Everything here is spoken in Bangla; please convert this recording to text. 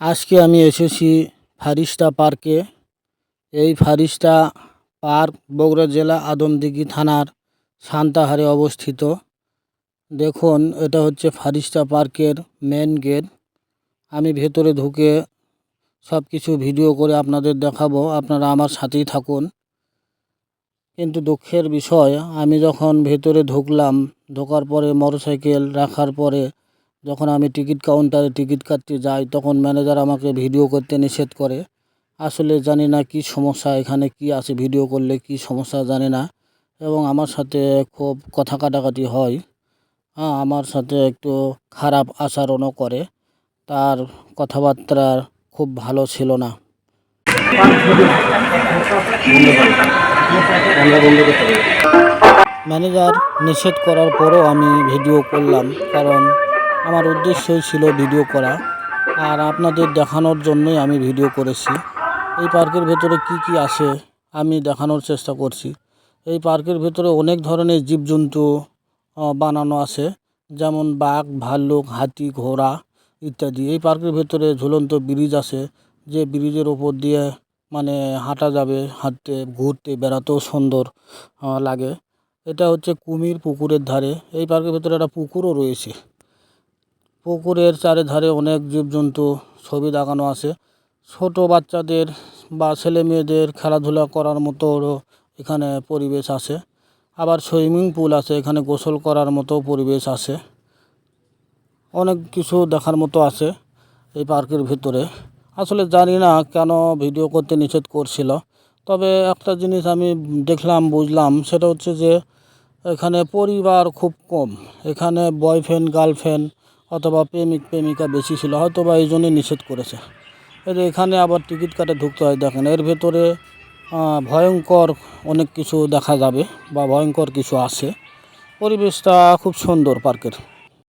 আজকে আমি এসেছি ফারিস্তা পার্কে। এই ফারিস্তা পার্ক বগুড়া জেলা আদমদিঘি থানার সান্তাহারে অবস্থিত। দেখুন, এটা হচ্ছে ফারিস্তা পার্কের মেন গেট আমি ভেতরে ঢুকে সব কিছু ভিডিও করে আপনাদের দেখাবো, আপনারা আমার সাথেই থাকুন। কিন্তু দুঃখের বিষয়, আমি যখন ভেতরে ঢুকলাম, ঢোকার পরে মোটরসাইকেল রাখার পরে যখন আমি টিকিট কাউন্টারে টিকিট কাটতে যাই, তখন ম্যানেজার আমাকে ভিডিও করতে নিষেধ করে। আসলে জানি না কি সমস্যা, এখানে কি আছে ভিডিও করলে কি সমস্যা জানি না। এবং আমার সাথে খুব কথা কাটাকাটি হয়। হ্যাঁ আমার সাথে একটু খারাপ আচরণও করে। তার কথাবার্তা খুব ভালো ছিল না। ম্যানেজার নিষেধ করার পরও আমি ভিডিও করলাম, কারণ আমার উদ্দেশ্যই ছিল ভিডিও করা আর আপনাদের দেখানোর জন্যই আমি ভিডিও করেছি। এই পার্কের ভেতরে কি কি আছে আমি দেখানোর চেষ্টা করছি। এই পার্কের ভেতরে অনেক ধরনের জীবজন্তু বানানো আছে, যেমন বাঘ, ভাল্লুক, হাতি, ঘোড়া ইত্যাদি। এই পার্কের ভেতরে ঝুলন্ত ব্রিজ আছে, যে ব্রিজের ওপর দিয়ে মানে হাঁটা যাবে, হাঁটতে, ঘুরতে, বেড়াতেও সুন্দর লাগে। এটা হচ্ছে কুমির পুকুরের ধারে। এই পার্কের ভেতরে একটা পুকুরও রয়েছে। পুকুরের চারিধারে অনেক জীবজন্তু, ছবি দেখানো আছে। ছোট বাচ্চাদের বা ছেলে মেয়েদের খেলাধুলা করার মতো এখানে পরিবেশ আছে। আবার সুইমিং পুল আছে, এখানে গোসল করার মতো পরিবেশ আছে। অনেক কিছু দেখার মতো আছে এই পার্কের ভিতরে। আসলে জানি না কেন ভিডিও করতে নিষেধ করছিল। তবে একটা জিনিস আমি দেখলাম, বুঝলাম, সেটা হচ্ছে যে এখানে পরিবার খুব কম। এখানে বয়ফ্রেন্ড গার্লফ্রেন্ড অথবা প্রেমিক, প্রেমিকা বেশি ছিল হয়তো বা এই জন্যই নিষেধ করেছে। এর এখানে আবার টিকিট কাটে ঢুকতে হয়, দেখেন, এর ভেতরে ভয়ঙ্কর অনেক কিছু দেখা যাবে বা ভয়ঙ্কর কিছু আছে। পরিবেশটা খুব সুন্দর পার্কের।